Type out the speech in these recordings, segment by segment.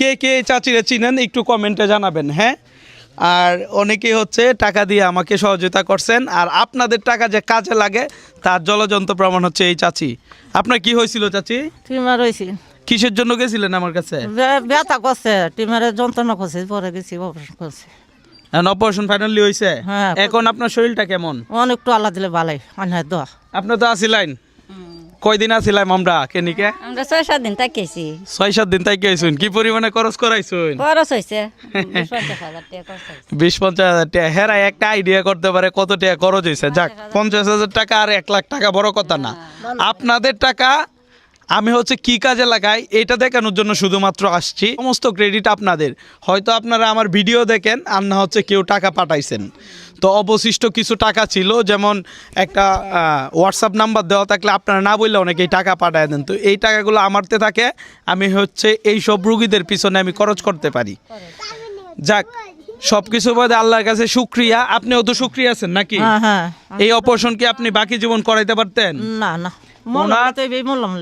কে কে চাচিরা চিনেন একটু কমেন্টে জানাবেন হ্যাঁ? আর অনেকেই হচ্ছে টাকা দিয়ে আমাকে সহযোগিতা করছেন আর আপনাদের টাকা যে কাজে লাগে তার জলযন্ত্র প্রমাণ হচ্ছে এই চাচি। আপনার কি হয়েছিল চাচি? টিমার হয়েছি। কিসের জন্য গেছিলেন আমার কাছে? ব্যথা করছে টিমারে যন্ত্রণা করছে পরে গেছি অপারেশন করছে। অপারেশন ফাইনালি হয়েছে হ্যাঁ। এখন আপনার শরীরটা কেমন? অনেকটু আল্লাহ দিলে ভালাই আনহায় দোয়া। আপনি তো আসিলাইন কয়দিন আসিলাম আমরা কেনিকে আমরা ছয় সাত দিন থাকিয়েছি ছয় সাত দিন তাই কেছুন কি পরিমাণে খরচ করাইছুন? খরচ হয়েছে বিশ পঞ্চাশ হাজার টাকা হেরা একটা আইডিয়া করতে পারে কত টাকা খরচ হয়েছে যাক পঞ্চাশ হাজার। টাকা আর এক লাখ টাকা বড় কথা না। আপনাদের টাকা আমি হচ্ছে কি কাজে লাগাই এটা দেখানোর জন্য শুধুমাত্র আসছি। সমস্ত ক্রেডিট আপনাদের। হয়তো আপনারা আমার ভিডিও দেখেন আর না হচ্ছে কেউ টাকা পাঠাইছেন। তো অবশিষ্ট কিছু টাকা ছিল যেমন একটা হোয়াটসঅ্যাপ নাম্বার দেওয়া থাকলে আপনারা না বললে অনেকেই টাকা পাঠায় দেন। তো এই টাকাগুলো আমারতে থাকে আমি হচ্ছে এই সব রুগীদের পিছনে আমি খরচ করতে পারি। যাক সব কিছু বাদে আল্লাহর কাছে শুক্রিয়া। আপনিও তো শুক্রিয়া আছেন নাকি? হ্যাঁ হ্যাঁ। এই অপারেশন কি আপনি বাকি জীবন করাইতে পারতেন? না না। এই মরলাম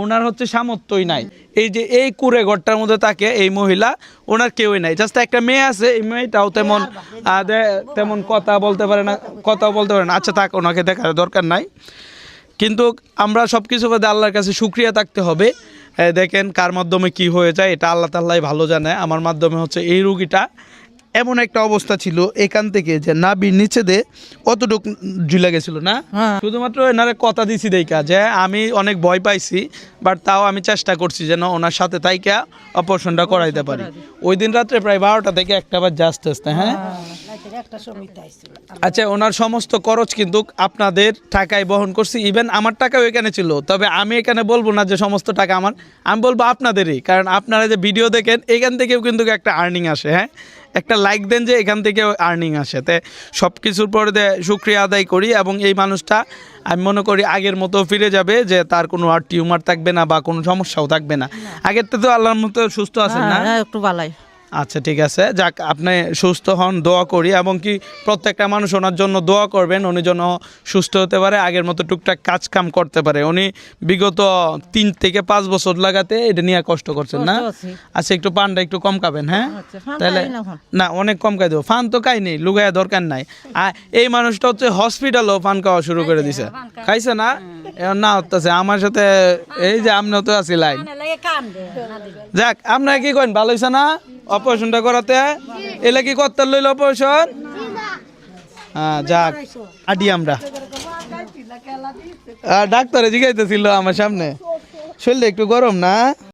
ওনার হচ্ছে সামর্থ্যই নাই। এই যে এই কুড়ে ঘরটার মধ্যে থাকে এই মহিলা, ওনার কেউই নাই। জাস্ট একটা মেয়ে আছে, এই মেয়েটাও তেমন তেমন কথা বলতে পারে না, কথাও বলতে পারে না। আচ্ছা থাক, ওনাকে দেখার দরকার নাই। কিন্তু আমরা সব কিছু বাদে আল্লাহর কাছে সুক্রিয়া থাকতে হবে। দেখেন কার মাধ্যমে কি হয়ে যায়, এটা আল্লাহ তাল্লাহ ভালো জানে। আমার মাধ্যমে হচ্ছে এই রুগীটা এমন একটা অবস্থা ছিল এখান থেকে যে নাবির নিচে দে অতটুক ঝুলে গেছিল না? হ্যাঁ। শুধুমাত্র এনারে কথা দিছি দেখা যে আমি অনেক ভয় পাইছি বাট তাও আমি চেষ্টা করছি যেন ওনার সাথে তাইকা অপারেশনটা করাইতে পারি। ওই দিন রাত্রে প্রায় বারোটা থেকে একটা বার জাস্ট আসতে হ্যাঁ। আচ্ছা ওনার সমস্ত খরচ কিন্তু আপনাদের টাকায় বহন করছি। ইভেন আমার টাকাও এখানে ছিল। তবে আমি এখানে বলব না যে সমস্ত টাকা আমার। আমি বলব আপনাদেরই। কারণ আপনারা যে ভিডিও দেখেন এখান থেকেও কিন্তু একটা আর্নিং আসে হ্যাঁ? একটা লাইক দেন যে এখান থেকে আর্নিং আসে। তে সব কিছুর পরে দে শুক্রিয়া আদায় করি এবং এই মানুষটা আমি মনে করি আগের মতো ফিরে যাবে যে তার কোনো আর টিউমার থাকবে না বা কোনো সমস্যাও থাকবে না। আগের তো আল্লাহর মতো সুস্থ আছেন না? হ্যাঁ একটু ভালাই আচ্ছা ঠিক আছে। যাক আপনি সুস্থ হন দোয়া করি এবং কি প্রত্যেকটা মানুষ ওনার জন্য দোয়া করবেন উনি যেন সুস্থ হতে পারে আগের মতো টুকটাক কাজ কাম করতে পারে। উনি বিগত তিন থেকে পাঁচ বছর লাগাতে এটা নিয়ে কষ্ট করছেন না? আচ্ছা একটু পানটা একটু কম খাবেন হ্যাঁ? আচ্ছা, তাহলে না অনেক কম খাই দেবো। ফান তো খাই নেই লুগায় দরকার নাই। আর এই মানুষটা হচ্ছে হসপিটালও ফান খাওয়া শুরু করে দিছে। খাইছে না? না হতেছে। আমার সাথে এই যে আপনিও তো আছি লাইন। যাক আপনার কি করেন ভালো হয়েছে না? অপারেশনটা করাতে? এলে কি করতে লইল অপারেশন? হ্যাঁ যাক আডি আমরা। ডাক্তারে জিগাইতেছিল আমার সামনে। শরীরটা একটু গরম না?